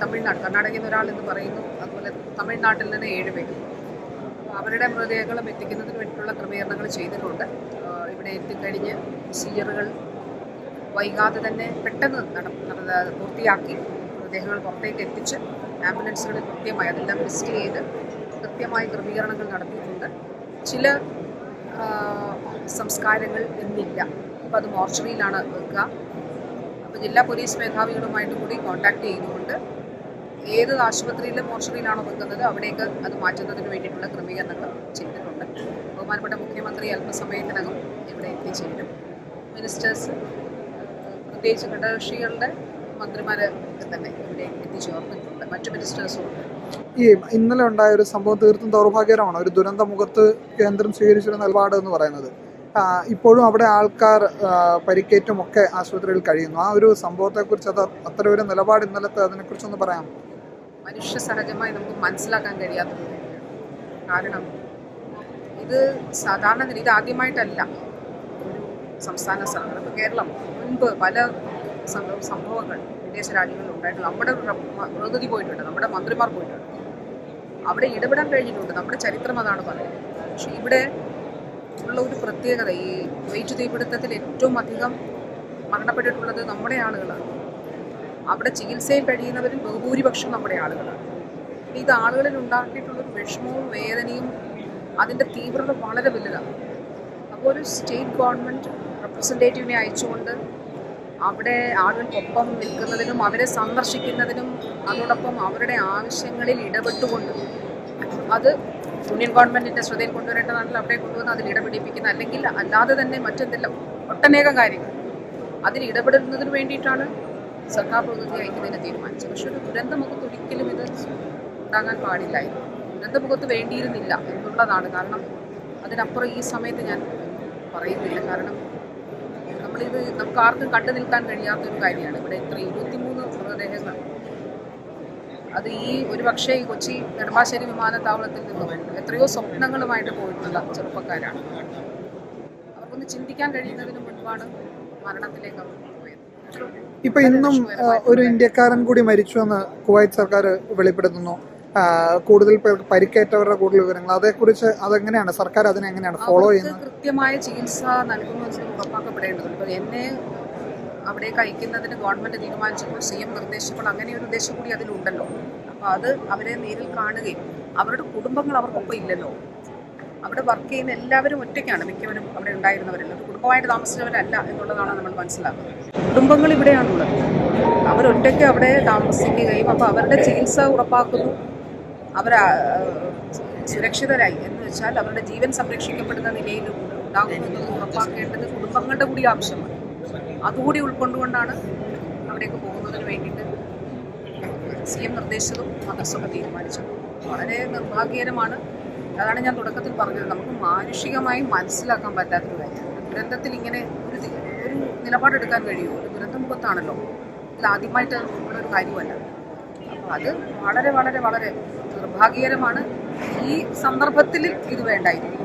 തമിഴ്നാട് കർണാടകയിൽ നിന്ന് ഒരാൾ എന്ന് പറയുന്നു. അതുപോലെ തമിഴ്നാട്ടിൽ നിന്ന് ഏഴ് പേര്. അവരുടെ മൃതദേഹങ്ങളും എത്തിക്കുന്നതിന് വേണ്ടിയിട്ടുള്ള ക്രമീകരണങ്ങൾ ചെയ്തിട്ടുണ്ട്. ഇവിടെ എത്തിക്കഴിഞ്ഞ് സീജറുകൾ വൈകാതെ തന്നെ പെട്ടെന്ന് നട പൂർത്തിയാക്കി മൃതദേഹങ്ങൾ പുറത്തേക്ക് എത്തിച്ച് ആംബുലൻസുകളിൽ കൃത്യമായി അതെല്ലാം ലിസ്റ്റ് ചെയ്ത് കൃത്യമായി ക്രമീകരണങ്ങൾ നടത്തിയിട്ടുണ്ട്. ചില സംസ്കാരങ്ങൾ ഇന്നില്ല അപ്പോൾ അത് മോർച്ചറിയിലാണ് വെക്കുക. അപ്പോൾ ജില്ലാ പോലീസ് മേധാവികളുമായിട്ട് കൂടി കോൺടാക്ട് ചെയ്തുകൊണ്ട് ഏത് ആശുപത്രിയിലെ മോർച്ചറിയിലാണോ വെക്കുന്നത് അവിടേക്ക് അത് മാറ്റുന്നതിന് വേണ്ടിയിട്ടുള്ള ക്രമീകരണങ്ങൾ ചെയ്തിട്ടുണ്ട്. ബഹുമാനപ്പെട്ട മുഖ്യമന്ത്രി അല്പസമയത്തിനകം ഇവിടെ എത്തിച്ചേരും. മിനിസ്റ്റേഴ്സ് പ്രത്യേകിച്ച് ഘടകകക്ഷികളുടെ മന്ത്രിമാര് തന്നെ ഇവിടെ എത്തിച്ചേർന്നിട്ടുണ്ട്. മറ്റു മിനിസ്റ്റേഴ്സും ഉണ്ട്. ഈ ഇന്നലെ ഉണ്ടായ ഒരു സംഭവം തീർത്തും ദൗർഭാഗ്യകരമാണ്. ഒരു ദുരന്ത മുഖത്ത് കേന്ദ്രം സ്വീകരിച്ചൊരു നിലപാട് എന്ന് പറയുന്നത്. ഇപ്പോഴും അവിടെ ആൾക്കാർ ആ, പരിക്കേറ്റും ഒക്കെ ആശുപത്രിയിൽ കഴിയുന്നു. ആ ഒരു സംഭവത്തെക്കുറിച്ച് അത് അത്ര ഒരു നിലപാട് ഇന്നലത്തെ അതിനെക്കുറിച്ചൊന്ന് പറയാം മനുഷ്യ സഹജമായി നമുക്ക് മനസ്സിലാക്കാൻ കഴിയാത്ത കാരണം ഇത് സാധാരണ ഇത് ആദ്യമായിട്ടല്ല ഒരു സംസ്ഥാന സർക്കാർ. ഇപ്പോൾ കേരളം മുൻപ് പല സംഭവങ്ങൾ വിദേശ രാജ്യങ്ങളിൽ ഉണ്ടായിട്ടുണ്ട്. നമ്മുടെ പ്രകൃതി പോയിട്ടുണ്ട് നമ്മുടെ മന്ത്രിമാർ പോയിട്ടുണ്ട്. അവിടെ ഇടപെടാൻ കഴിഞ്ഞിട്ടുണ്ട്. നമ്മുടെ ചരിത്രം അതാണ് പറയുന്നത്. പക്ഷെ ഇവിടെ ഉള്ള ഒരു പ്രത്യേകത ഈ വെയിറ്റ് തീപിടുത്തത്തിൽ ഏറ്റവും അധികം മരണപ്പെട്ടിട്ടുള്ളത് നമ്മുടെ ആളുകളാണ്. അവിടെ ചികിത്സയിൽ കഴിയുന്നവരിൽ ബഹുഭൂരിപക്ഷം നമ്മുടെ ആളുകളാണ്. ഇത് ആളുകളിൽ ഉണ്ടാക്കിയിട്ടുള്ളൊരു വിഷമവും വേദനയും അതിന്റെ തീവ്രത വളരെ വലുതാണ്. അപ്പോൾ ഒരു സ്റ്റേറ്റ് ഗവൺമെന്റ് റെപ്രസെന്റേറ്റീവിനെ അയച്ചുകൊണ്ട് അവിടെ ആളുകൾക്കൊപ്പം നിൽക്കുന്നതിനും അവരെ സന്ദർശിക്കുന്നതിനും അതോടൊപ്പം അവരുടെ ആവശ്യങ്ങളിൽ ഇടപെട്ടുകൊണ്ട് അത് യൂണിയൻ ഗവൺമെന്റിന്റെ ശ്രദ്ധയിൽ കൊണ്ടുവരേണ്ടതാണെങ്കിൽ അവിടെ കൊണ്ടുവന്ന് അതിൽ ഇടപെടിപ്പിക്കുന്ന അല്ലെങ്കിൽ അല്ലാതെ തന്നെ മറ്റെന്തെല്ലാം ഒട്ടനേകം കാര്യങ്ങൾ. അതിൽ ഇടപെടുന്നതിന് വേണ്ടിയിട്ടാണ് സർക്കാർ പ്രതിനിധി അയക്കുന്നതിന് തീരുമാനിച്ചത്. പക്ഷെ ഒരു ദുരന്തമുഖത്ത് ഒരിക്കലും ഇത് ഉണ്ടാകാൻ പാടില്ലായിരുന്നു. ദുരന്തമുഖത്ത് വേണ്ടിയിരുന്നില്ല എന്നുള്ളതാണ് കാരണം. അതിനപ്പുറം ഈ സമയത്ത് ഞാൻ പറയുന്നില്ല. കാരണം നമ്മളിത് നമുക്ക് ആർക്കും കണ്ടു നിൽക്കാൻ കഴിയാത്തൊരു കാര്യമാണ്. ഇവിടെ ഇത്ര ഇരുപത്തിമൂന്ന് മൃതദേഹങ്ങൾ. അത് ഈ ഒരു പക്ഷേ ഈ കൊച്ചി നെടുമ്പാശ്ശേരി വിമാനത്താവളത്തിൽ നിന്നും എത്രയോ സ്വപ്നങ്ങളുമായിട്ട് പോയിട്ടുള്ള ചെറുപ്പക്കാരാണ്. അവർക്കൊന്ന് ചിന്തിക്കാൻ കഴിയുന്നതിന് മുൻപാണ് മരണത്തിലേക്ക് അവർ പോയത് ഇപ്പൊ ഇന്നും ഒരു ഇന്ത്യക്കാരൻ കൂടി മരിച്ചു എന്ന് കുവൈറ്റ് സർക്കാർ വെളിപ്പെടുത്തുന്നു. കൂടുതൽ പേർക്ക് പരിക്കേറ്റവരുടെ കൂടുതൽ വിവരങ്ങൾ. അതേക്കുറിച്ച് അതെങ്ങനെയാണ്? സർക്കാർ അതിനെ എങ്ങനെയാണ് ഫോളോ ചെയ്യുന്നത്? കൃത്യമായ ചികിത്സ നൽകുന്നു ഉറപ്പാക്കപ്പെടേണ്ടതുണ്ട്. എന്നെ അവിടേക്ക് അയക്കുന്നതിന് ഗവൺമെന്റ് തീരുമാനിച്ചപ്പോൾ സി എം നിർദ്ദേശിച്ചപ്പോൾ അങ്ങനെ ഒരു ഉദ്ദേശം കൂടി അതിലുണ്ടല്ലോ. അപ്പോൾ അത് അവരെ നേരിൽ കാണുകയും അവരുടെ കുടുംബങ്ങൾ അവർക്കൊപ്പം ഇല്ലല്ലോ. അവിടെ വർക്ക് ചെയ്യുന്ന എല്ലാവരും ഒറ്റയ്ക്കാണ് മിക്കവരും അവിടെ ഉണ്ടായിരുന്നവരെല്ലാം. കുടുംബമായിട്ട് താമസിച്ചവരല്ല എന്നുള്ളതാണ് നമ്മൾ മനസ്സിലാക്കുന്നത്. കുടുംബങ്ങൾ ഇവിടെയാണുള്ളത്. അവരൊറ്റയ്ക്ക് അവിടെ താമസിക്കുകയും അപ്പോൾ അവരുടെ ചികിത്സ ഉറപ്പാക്കുന്നു. അവർ സുരക്ഷിതരായി. എന്ന് വെച്ചാൽ അവരുടെ ജീവൻ സംരക്ഷിക്കപ്പെടുന്ന നിലയിൽ ഉണ്ടാകുമെന്നത് ഉറപ്പാക്കേണ്ടത് കുടുംബങ്ങളുടെ കൂടി ആവശ്യമാണ്. അതുകൂടി ഉൾക്കൊണ്ടുകൊണ്ടാണ് അവിടേക്ക് പോകുന്നതിന് വേണ്ടിയിട്ട് സി എം നിർദ്ദേശിച്ചതും മന്ത്രിസഭ തീരുമാനിച്ചതും. വളരെ നിർഭാഗ്യകരമാണ്. അതാണ് ഞാൻ തുടക്കത്തിൽ പറഞ്ഞത്. നമുക്ക് മാനുഷികമായി മനസ്സിലാക്കാൻ പറ്റാത്തൊരു കാര്യമാണ് ദുരന്തത്തിൽ ഇങ്ങനെ ഒരു ഒരു നിലപാടെടുക്കാൻ കഴിയുമോ? ഒരു ദുരന്തമുഖത്താണല്ലോ ഇത് ആദ്യമായിട്ട് ഉള്ളൊരു കാര്യമല്ല. അത് വളരെ വളരെ വളരെ നിർഭാഗ്യകരമാണ്. ഈ സന്ദർഭത്തിൽ ഇത് വേണ്ടായിരുന്നു